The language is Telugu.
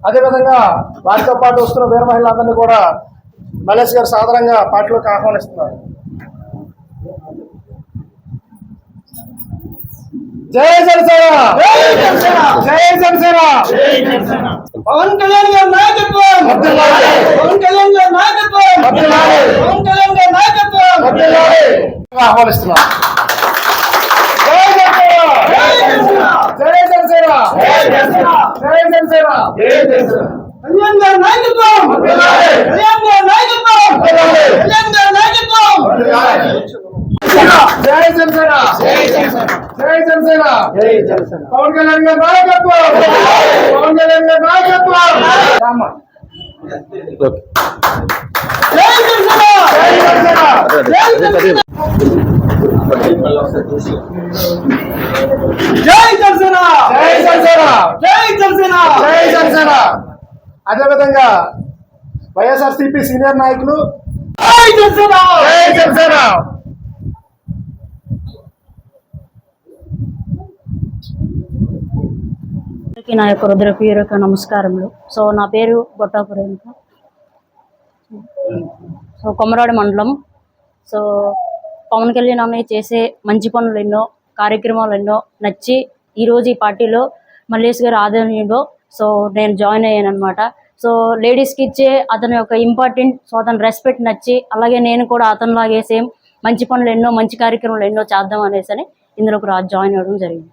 అదేవిధంగా వారితో పాటు వస్తున్న వీర మహిళలందరినీ కూడా మలేష్ గారు సాధారణంగా పాటలోకి ఆహ్వానిస్తున్నారు. జై జనసేన! జై జనసేన! పవన్ కళ్యాణ్ గారి నాయకత్వం! పవన్ కళ్యాణ్ నాయకత్వం జై జనసేన జై జనసేన పవన్ కళ్యాణ్ గారి నాయకత్వం పవన్ కళ్యాణ్ గారి నాయకత్వం జై జనసేన జై జనసేన! జై జనసేన! జై జనసేన! జై జనసేన! అదేవిధంగా వైఎస్ఆర్సీపీ సీనియర్ నాయకులు జై జనసేన! జై జనసేన! నా యొక్క హృదయపూర్వక నమస్కారములు. సో నా పేరు గొట్టాపు రేణుక సో కొమరాడు మండలం. సో పవన్ కళ్యాణ్ అన్నయ్య చేసే మంచి పనులు ఎన్నో కార్యక్రమాలు ఎన్నో నచ్చి ఈరోజు ఈ పార్టీలో మల్లేష్ గారి ఆధ్వర్యంలో సో నేను జాయిన్ అయ్యాను అనమాట సో లేడీస్కి ఇచ్చే అతని యొక్క ఇంపార్టెంట్ సో అతని రెస్పెక్ట్ నచ్చి అలాగే నేను కూడా అతనిలాగే సేమ్ మంచి పనులు ఎన్నో మంచి కార్యక్రమాలు ఎన్నో చేద్దాం అనేసి అని ఇందులో జాయిన్ అవ్వడం జరిగింది.